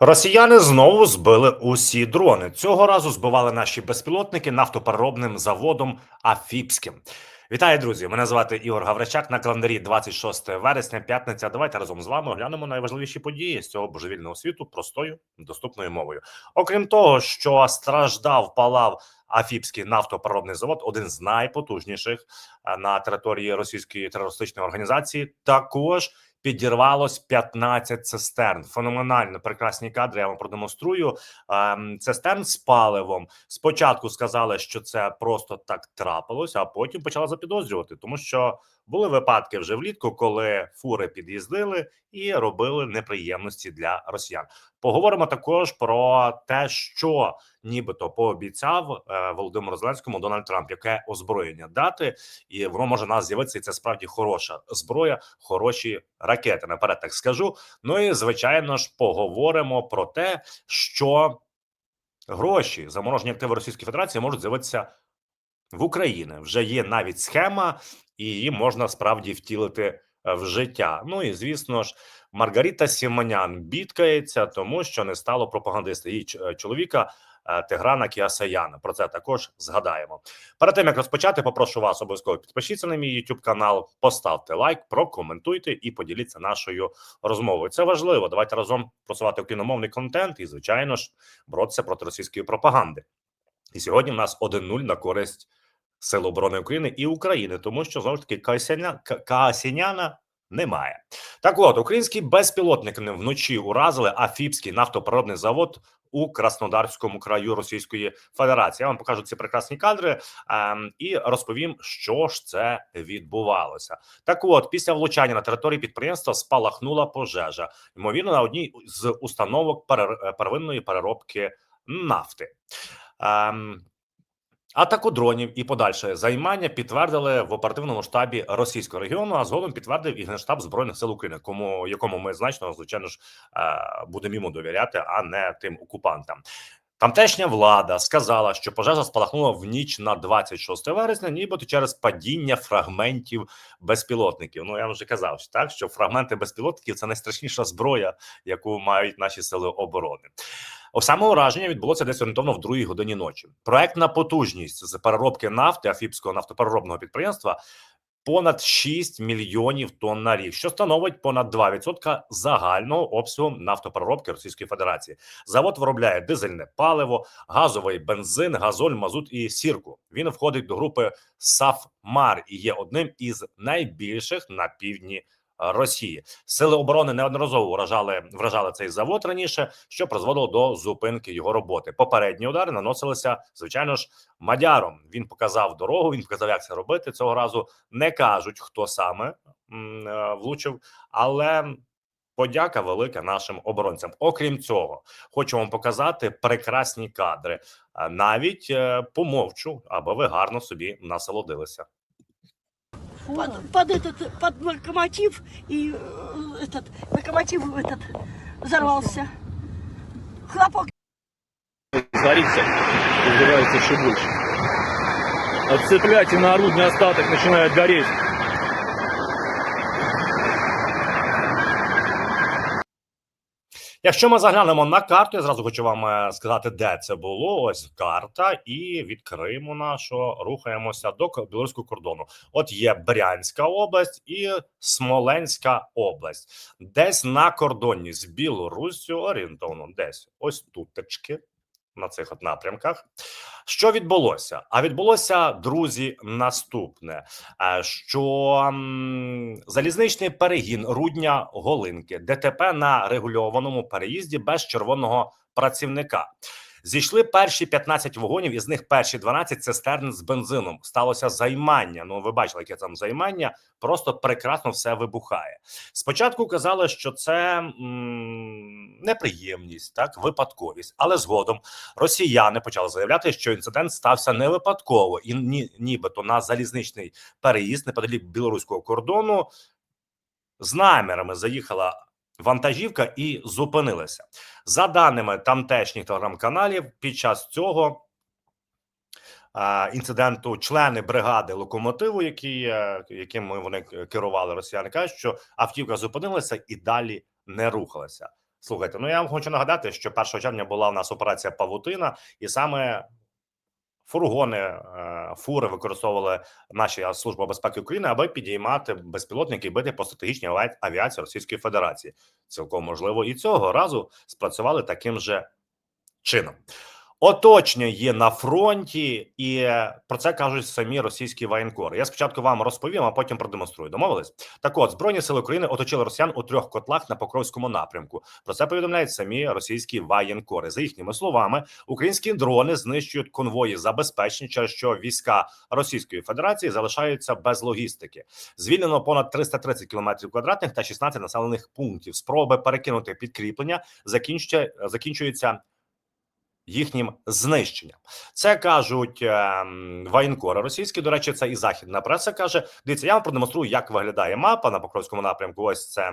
Росіяни знову збили усі дрони. Цього разу збивали наші безпілотники нафтопереробним заводом Афіпським. Вітаю, друзі! Мене звати Ігор Гавричак. На календарі 26 вересня, п'ятниця. Давайте разом з вами оглянемо найважливіші події з цього божевільного світу простою доступною мовою. Окрім того, що страждав, палав Афіпський нафтопереробний завод, один з найпотужніших е, на території російської терористичної організації, також підірвалось 15 цистерн. Феноменально прекрасні кадри. Я вам продемонструю. Ем, Цистерн з паливом. Спочатку сказали, що це просто так трапилось, а потім почала запідозрювати, тому що були випадки вже влітку, коли фури під'їздили і робили неприємності для росіян. Поговоримо також про те, що нібито пообіцяв е, Володимиру Зеленському Дональд Трамп, яке озброєння дати, і воно може нас з'явитися. Це справді хороша зброя, хороші ракети. Наперед так скажу. Ну і звичайно ж поговоримо про те, що гроші заморожені активи Російської Федерації можуть з'явитися в Україні. Вже є навіть схема, і її можна справді втілити е, в життя. Ну і звісно ж, Маргарита Сімонян бідкається, тому що не стало пропагандиста її е, чоловіка. е, Тиграна Кіасаяна. Про це також згадаємо. Перед тим як розпочати, попрошу вас обов'язково підпишіться на мій YouTube канал, поставте лайк, прокоментуйте і поділіться нашою розмовою. Це важливо. Давайте разом просувати україномовний контент і, звичайно ж, боротися проти російської пропаганди. І сьогодні в нас 1-0 на користь Сил оборони України і України, тому що знову ж таки Каасяня, Ка- немає. Так от, українські безпілотники вночі уразили Афіпський нафтопереробний завод у Краснодарському краю Російської Федерації. Я вам покажу ці прекрасні кадри ем, і розповім, що ж це відбувалося. Так, от, після влучання на території підприємства спалахнула пожежа, ймовірно, на одній з установок перер- первинної переробки нафти. Ем, Атаку дронів і подальше займання підтвердили в оперативному штабі російського регіону. А згодом підтвердив і генштаб збройних сил України, кому якому ми значно звичайно ж е, будемо йому довіряти, а не тим окупантам. Тамтешня влада сказала, що пожежа спалахнула в ніч на 26 вересня, нібито через падіння фрагментів безпілотників. Ну я вже казав, що так що фрагменти безпілотників це найстрашніша зброя, яку мають наші сили оборони. Саме ураження відбулося десь орієнтовно в другій годині ночі. Проектна потужність з переробки нафти Афіпського нафтопереробного підприємства понад 6 мільйонів тонн на рік, що становить понад 2% загального обсягу нафтопроробки Російської Федерації. Завод виробляє дизельне паливо, газовий бензин, газоль, мазут і сірку. Він входить до групи Сафмар і є одним із найбільших на півдні. Росії сили оборони неодноразово вражали вражали цей завод раніше, що призводило до зупинки його роботи. Попередні удари наносилися звичайно ж мадяром. Він показав дорогу. Він показав, як це робити. Цього разу не кажуть, хто саме е, влучив, але подяка велика нашим оборонцям. Окрім цього, хочу вам показати прекрасні кадри. Е, Навіть е, помовчу, аби ви гарно собі насолодилися. Под, под этот под локомотив и э, этот локомотив этот взорвался. Хлопок Горится, разгорается еще больше. Отцепляйте на орудный остаток, начинает гореть. Якщо ми заглянемо на карту, я зразу хочу вам е, сказати, де це було. Ось карта, і від Криму нашого рухаємося до ко- білоруського кордону. От є Брянська область і Смоленська область, десь на кордоні з Білоруссю орієнтовно, десь ось тутечки на цих от напрямках. Що відбулося? А відбулося, друзі, наступне: е, що залізничний перегін Рудня Голинки, ДТП на регульованому переїзді без червоного працівника. Зійшли перші 15 вагонів, із них перші 12 цистерн з бензином. Сталося займання. Ну, ви бачили, яке там займання. Просто прекрасно все вибухає. Спочатку казали, що це м, неприємність, так випадковість, але згодом росіяни почали заявляти, що інцидент стався не випадково, і ні, нібито на залізничний переїзд неподалік білоруського кордону з намірами заїхала вантажівка і зупинилася. За даними тамтешніх телеграм-каналів, під час цього інциденту члени бригади локомотиву, які, е, яким вони керували росіяни, кажуть, що автівка зупинилася і далі не рухалася. Слухайте, ну я вам хочу нагадати, що 1 червня була у нас операція Павутина, і саме фургони, е, фури використовували наші служба безпеки України, аби підіймати безпілотники і бити по стратегічній авіації Російської Федерації. Цілком можливо, і цього разу спрацювали таким же чином. Оточення є на фронті, і про це кажуть самі російські воєнкори. Я спочатку вам розповім, а потім продемонструю. Домовились? Так от збройні сили України оточили росіян у трьох котлах на Покровському напрямку. Про це повідомляють самі російські воєнкори. За їхніми словами, українські дрони знищують конвої забезпечення, через що війська Російської Федерації залишаються без логістики. Звільнено понад 330 кілометрів квадратних та 16 населених пунктів. Спроби перекинути підкріплення закінчуються їхнім знищенням. Це кажуть ем, воєнкори російські. До речі, це і західна преса каже: дивіться, я вам продемонструю, як виглядає мапа на Покровському напрямку. Ось це.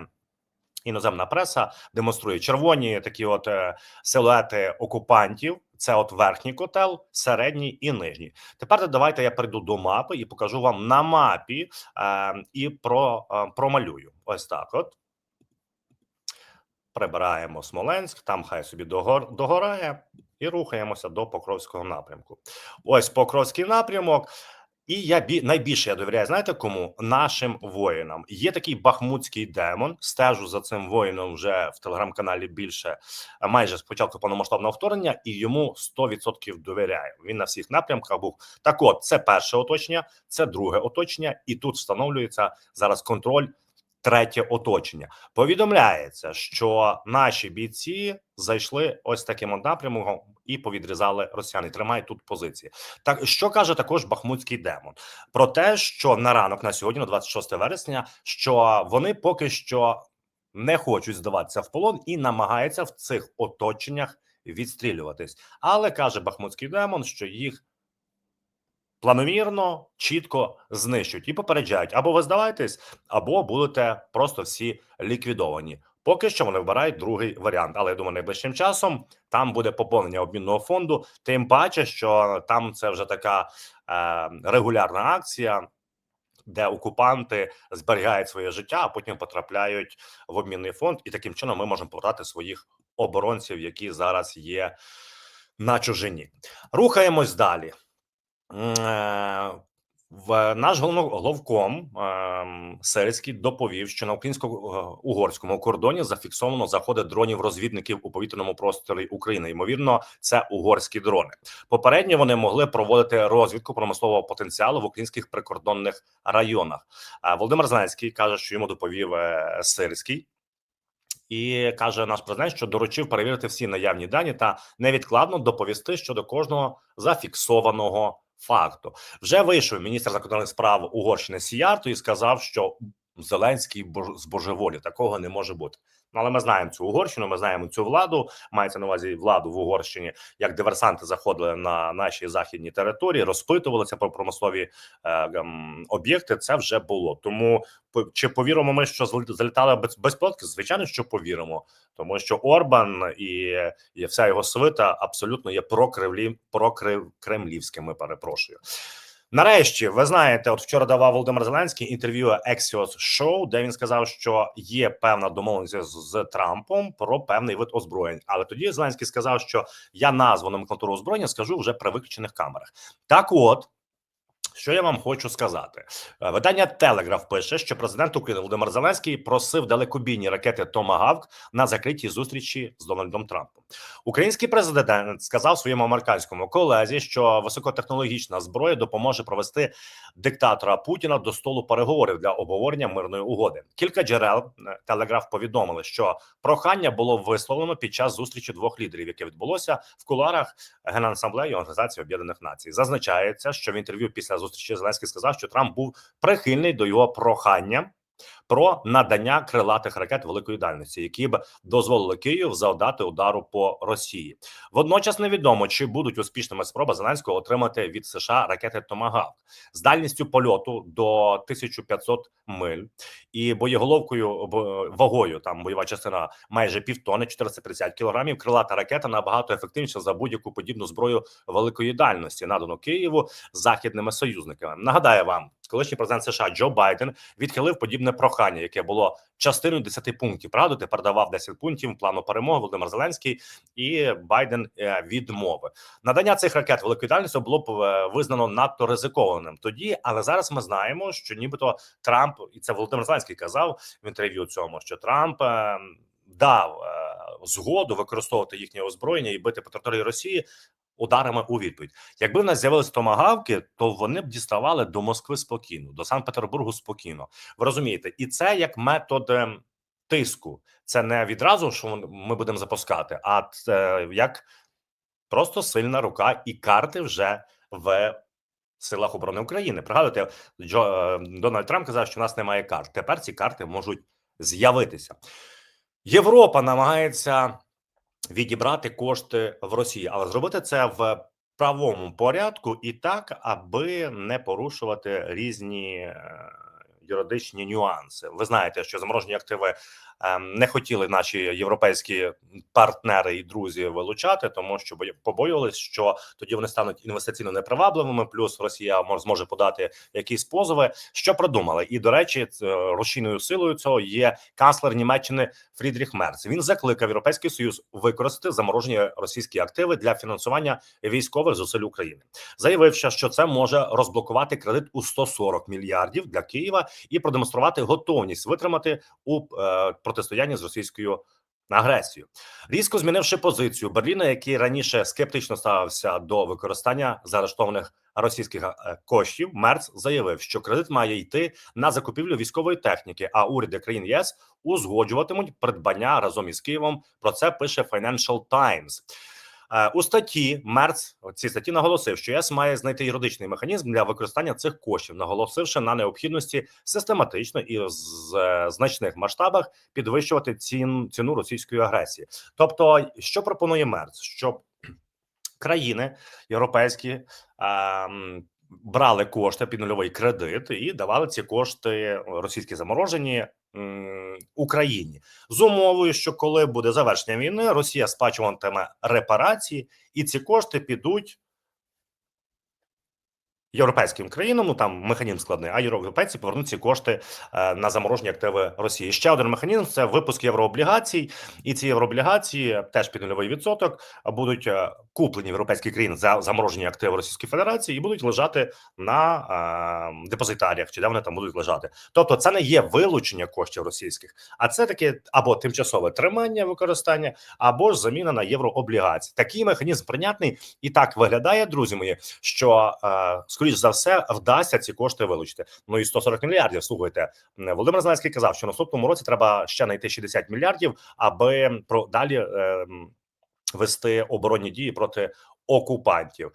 Іноземна преса демонструє червоні такі от е, силуети окупантів. Це от верхній котел, середній і нижній. Тепер давайте я перейду до мапи і покажу вам на мапі е, і про е, промалюю. Ось так. От прибираємо Смоленськ, там хай собі догор, догорає, і рухаємося до Покровського напрямку. Ось Покровський напрямок. І я бі найбільше я довіряю, знаєте кому? Нашим воїнам. Є такий бахмутський демон. Стежу за цим воїном вже в телеграм-каналі більше майже з початку повномасштабного вторгнення, і йому 100% довіряю. Він на всіх напрямках був. Так, от це перше оточення, це друге оточення, і тут встановлюється зараз контроль. Третє оточення повідомляється, що наші бійці зайшли ось таким от напрямом і повідрізали росіяни. Тримають тут позиції. Так що каже також Бахмутський демон про те, що на ранок на сьогодні, на 26 вересня, що вони поки що не хочуть здаватися в полон і намагаються в цих оточеннях відстрілюватись. Але каже Бахмутський демон, що їх планомірно, чітко знищують і попереджають: або ви здавайтесь, або будете просто всі ліквідовані. Поки що вони вибирають другий варіант, але я думаю, найближчим часом там буде поповнення обмінного фонду. Тим паче, що там це вже така е, регулярна акція, де окупанти зберігають своє життя, а потім потрапляють в обмінний фонд, і таким чином ми можемо повертати своїх оборонців, які зараз є на чужині. Рухаємось далі. Е, В наш головком ем, Сирський доповів, що на українсько-угорському кордоні зафіксовано заходи дронів розвідників у повітряному просторі України. Ймовірно, це угорські дрони. Попередньо вони могли проводити розвідку промислового потенціалу в українських прикордонних районах. Володимир Зеленський каже, що йому доповів е, Сирський. І каже наш президент, що доручив перевірити всі наявні дані та невідкладно доповісти щодо кожного зафіксованого факту. Вже вийшов міністр закордонних справ Угорщини Сіярто і сказав, що Зеленський бож- збожеволі такого не може бути. Але ми знаємо цю Угорщину, ми знаємо цю владу. Мається на увазі владу в Угорщині, як диверсанти заходили на наші західні території, розпитувалися про промислові е, ем, об'єкти. Це вже було. Тому чи повіримо ми, що залітали без безпілотки? Звичайно, що повіримо, тому що Орбан і, і вся його свита абсолютно є прокремлі, прокремлівськими. Перепрошую. Нарешті, ви знаєте, от вчора давав Володимир Зеленський інтерв'ю Axios Show, де він сказав, що є певна домовленість з, з Трампом про певний вид озброєнь. Але тоді Зеленський сказав, що я назву номенклатуру озброєння скажу вже при виключених камерах. Так, от. Що я вам хочу сказати? Е, Видання Телеграф пише, що президент України Володимир Зеленський просив далекобійні ракети Томагавк на закритій зустрічі з Дональдом Трампом. Український президент сказав своєму американському колезі, що високотехнологічна зброя допоможе провести диктатора Путіна до столу переговорів для обговорення мирної угоди. Кілька джерел е, Телеграф повідомили, що прохання було висловлено під час зустрічі двох лідерів, яке відбулося в куларах Генасамблеї Організації Об'єднаних Націй. Зазначається, що в інтерв'ю після зустрічі Зеленський сказав, що Трамп був прихильний до його прохання про надання крилатих ракет великої дальності, які б дозволили Київ завдати удару по Росії. Водночас невідомо, чи будуть успішними спроби Зеленського отримати від США ракети Томагавк з дальністю польоту до 1500 миль і боєголовкою вагою. Там бойова частина майже півтони, 450 кілограмів. Крилата ракета набагато ефективніша за будь-яку подібну зброю великої дальності, надану Києву західними союзниками. Нагадаю вам, колишній президент США Джо Байден відхилив подібне прохання, яке було частиною 10 пунктів. Правда, передавав 10 пунктів плану перемоги Володимир Зеленський і Байден е, відмовив. Надання цих ракет великої дальності було б е, визнано надто ризикованим тоді, але зараз ми знаємо, що нібито Трамп і це Володимир Зеленський казав в інтерв'ю цьому, що Трамп е, дав згоду використовувати їхнє озброєння і бити по території Росії ударами у відповідь. Якби в нас з'явилися томагавки, то вони б діставали до Москви спокійно, до Санкт-Петербургу спокійно. Ви розумієте, і це як метод ем, тиску. Це не відразу, що ми будемо запускати, а це як просто сильна рука і карти вже в силах оборони України. Пригадуєте, Джо е, Дональд Трамп казав, що в нас немає карт. Тепер ці карти можуть з'явитися. Європа намагається відібрати кошти в Росії, але зробити це в правому порядку і так, аби не порушувати різні е, юридичні нюанси. Ви знаєте, що заморожені активи не хотіли наші європейські партнери і друзі вилучати, тому що побоювались, що тоді вони стануть інвестиційно непривабливими. Плюс Росія мож- зможе подати якісь позови. Що придумали? І до речі, рушійною силою цього є канцлер Німеччини Фрідріх Мерц. Він закликав Європейський Союз використати заморожені російські активи для фінансування військових зусиль України, заявивши, що це може розблокувати кредит у 140 мільярдів для Києва і продемонструвати готовність витримати у е, протистоянні з російською. агресією. різко змінивши позицію Берліна, який раніше скептично ставився до використання заарештованих російських е, коштів. Мерц заявив, що кредит має йти на закупівлю військової техніки, а уряди країн ЄС узгоджуватимуть придбання разом із Києвом. Про це пише Financial Times. Е, У статті Мерц у цій статті наголосив, що ЄС має знайти юридичний механізм для використання цих коштів, наголосивши на необхідності систематично і з е, значних масштабах підвищувати цін ціну російської агресії. Тобто, що пропонує Мерц? Щоб країни європейські ем, брали кошти під нульовий кредит і давали ці кошти російські заморожені Україні з умовою, що коли буде завершення війни, Росія сплачуватиме репарації, і ці кошти підуть. Європейським країнам, ну там механізм складний, а європейці повернуть ці кошти е, на заморожені активи Росії. Ще один механізм це випуск єврооблігацій, і ці єврооблігації теж під нульовий відсоток будуть е, куплені в європейські країни за заморожені активи Російської Федерації і будуть лежати на е, депозитаріях, чи де вони там будуть лежати. Тобто, це не є вилучення коштів російських, а це таке або тимчасове тримання використання, або ж заміна на єврооблігації. Такий механізм прийнятний і так виглядає, друзі мої, що е, скоріш за все вдасться ці кошти вилучити. Ну і 140 мільярдів. Слухайте, Володимир Зеленський казав, що наступному році треба ще знайти 60 мільярдів, аби про далі е, вести оборонні дії проти окупантів.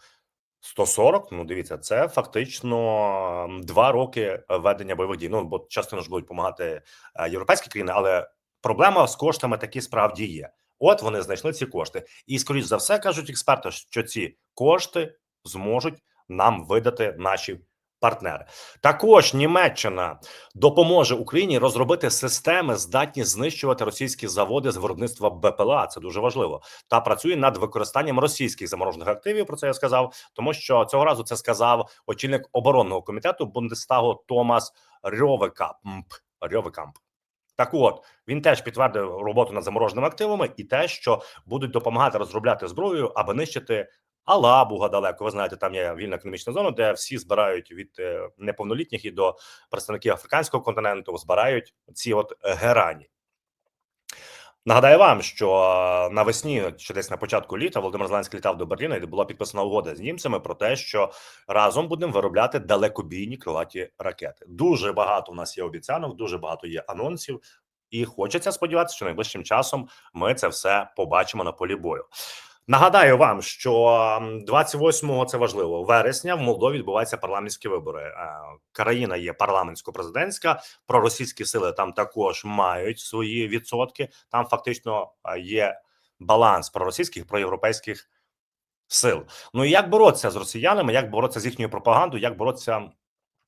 140, ну дивіться, це фактично два роки ведення бойових дій. Ну бо частину ж будуть допомагати е, європейські країни, але проблема з коштами такі справді є. От вони знайшли ці кошти, і скоріш за все кажуть експерти, що ці кошти зможуть нам видати наші партнери. Також Німеччина допоможе Україні розробити системи, здатні знищувати російські заводи з виробництва БПЛА. Це дуже важливо. Та працює над використанням російських заморожених активів. Про це я сказав, тому що цього разу це сказав очільник оборонного комітету Бундестагу Томас Рьовекамп. Рьовекамп. Так, от він теж підтвердив роботу над замороженими активами і те, що будуть допомагати розробляти зброю, аби нищити Алабуга далеко. Ви знаєте, там є вільна економічна зона, де всі збирають від е, неповнолітніх і до представників африканського континенту, збирають ці от е, герані. Нагадаю вам, що е, навесні, чи десь на початку літа, Володимир Зеленський літав до Берліна, де була підписана угода з німцями про те, що разом будемо виробляти далекобійні крилаті ракети. Дуже багато у нас є обіцянок, дуже багато є анонсів, і хочеться сподіватися, що найближчим часом ми це все побачимо на полі бою. Нагадаю вам, що м, 28-го, це важливо вересня в Молдові відбуваються парламентські вибори. Е, Країна є парламентсько-президентська. Проросійські сили там також мають свої відсотки. Там фактично е, є баланс проросійських проєвропейських сил. Ну і як боротися з росіянами, як боротися з їхньою пропагандою, як боротися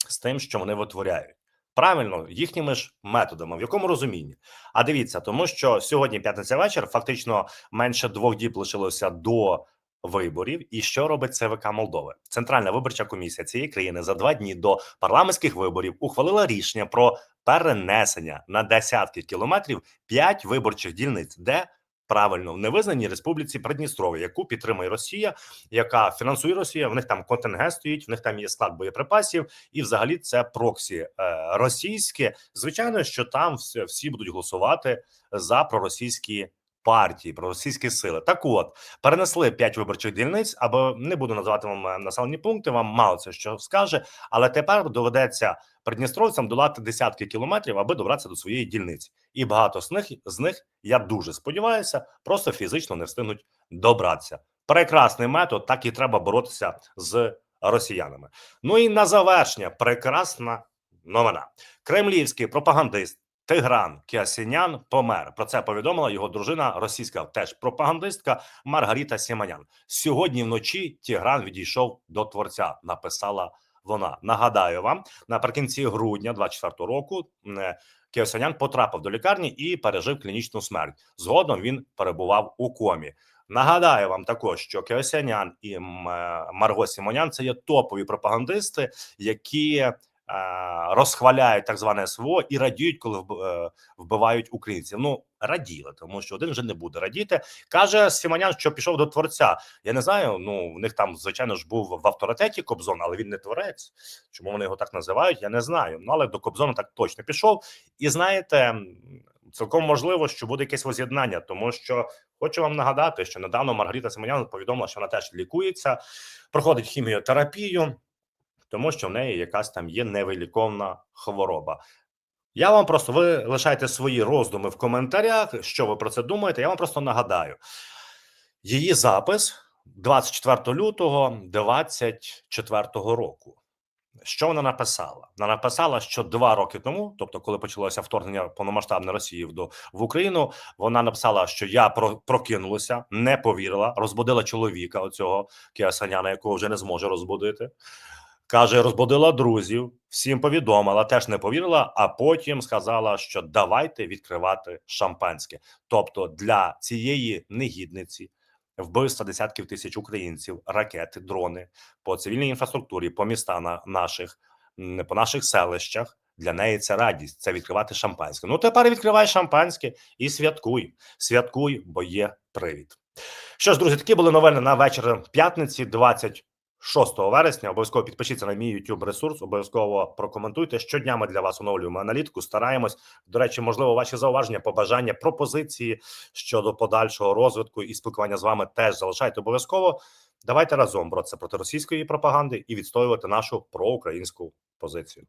з тим, що вони витворяють? Правильно, їхніми ж методами, в якому розумінні? А дивіться, тому що сьогодні п'ятниця вечір, фактично менше двох діб лишилося до виборів і що робить ЦВК Молдови. Центральна виборча комісія цієї країни за два дні до парламентських виборів ухвалила рішення про перенесення на десятки кілометрів п'ять виборчих дільниць, де правильно в невизнаній республіці Придністров'я, яку підтримує Росія, яка фінансує Росія. В них там контингент стоїть, в них там є склад боєприпасів, і взагалі це проксі е, російське. Звичайно, що там всі, всі будуть голосувати за проросійські партії, проросійські сили. Так от перенесли п'ять виборчих дільниць, або не буду називати вам е, населені пункти. Вам мало це що скаже, але тепер доведеться придністровцям долати десятки кілометрів, аби добратися до своєї дільниці. І багато з них з них я дуже сподіваюся, просто фізично не встигнуть добратися. Прекрасний метод, так і треба боротися з росіянами. Ну і на завершення прекрасна новина. Кремлівський пропагандист Тигран Кіасінян помер. Про це повідомила його дружина, російська теж пропагандистка Маргарита Сіманян. Сьогодні вночі Тігран відійшов до творця. Написала вона. Нагадаю вам, наприкінці грудня 24 року е, Кіосянян потрапив до лікарні і пережив клінічну смерть. Згодом він перебував у комі. Нагадаю вам також, що Кіосянян і е, Марго Сімонян це є топові пропагандисти, які розхваляють так зване СВО і радіють, коли е, вбивають українців. Ну раділи, тому що один вже не буде радіти. Каже Сімонян, що пішов до творця. Я не знаю. Ну в них там, звичайно ж, був в авторитеті Кобзон, але він не творець. Чому вони його так називають? Я не знаю. Ну але до Кобзона так точно пішов. І знаєте, цілком можливо, що буде якесь воз'єднання, тому що хочу вам нагадати, що недавно Маргарита Симонян повідомила, що вона теж лікується, проходить хіміотерапію, тому що в неї якась там є невиліковна хвороба. Я вам просто ви лишайте свої роздуми в коментарях, що ви про це думаєте. Я вам просто нагадаю. Її запис 24 лютого 24 року. Що вона написала? Вона написала, що два роки тому, тобто, коли почалося вторгнення повномасштабне Росії в, до, в Україну, вона написала, що я про, прокинулася, не повірила, розбудила чоловіка оцього Кіасаняна, якого вже не зможе розбудити. Каже, розбудила друзів, всім повідомила, теж не повірила, а потім сказала, що давайте відкривати шампанське. Тобто для цієї негідниці вбивства десятків тисяч українців, ракети, дрони по цивільній інфраструктурі, по містах на наших, по наших селищах. Для неї це радість, це відкривати шампанське. Ну тепер відкривай шампанське і святкуй. Святкуй, бо є привід. Що ж, друзі, такі були новини на вечір п'ятниці, 26 вересня. Обов'язково підпишіться на мій YouTube ресурс. Обов'язково прокоментуйте. Щодня ми для вас оновлюємо аналітику. Стараємось. До речі, можливо, ваші зауваження, побажання, пропозиції щодо подальшого розвитку і спілкування з вами теж залишайте обов'язково. Давайте разом боротися проти російської пропаганди і відстоювати нашу проукраїнську позицію.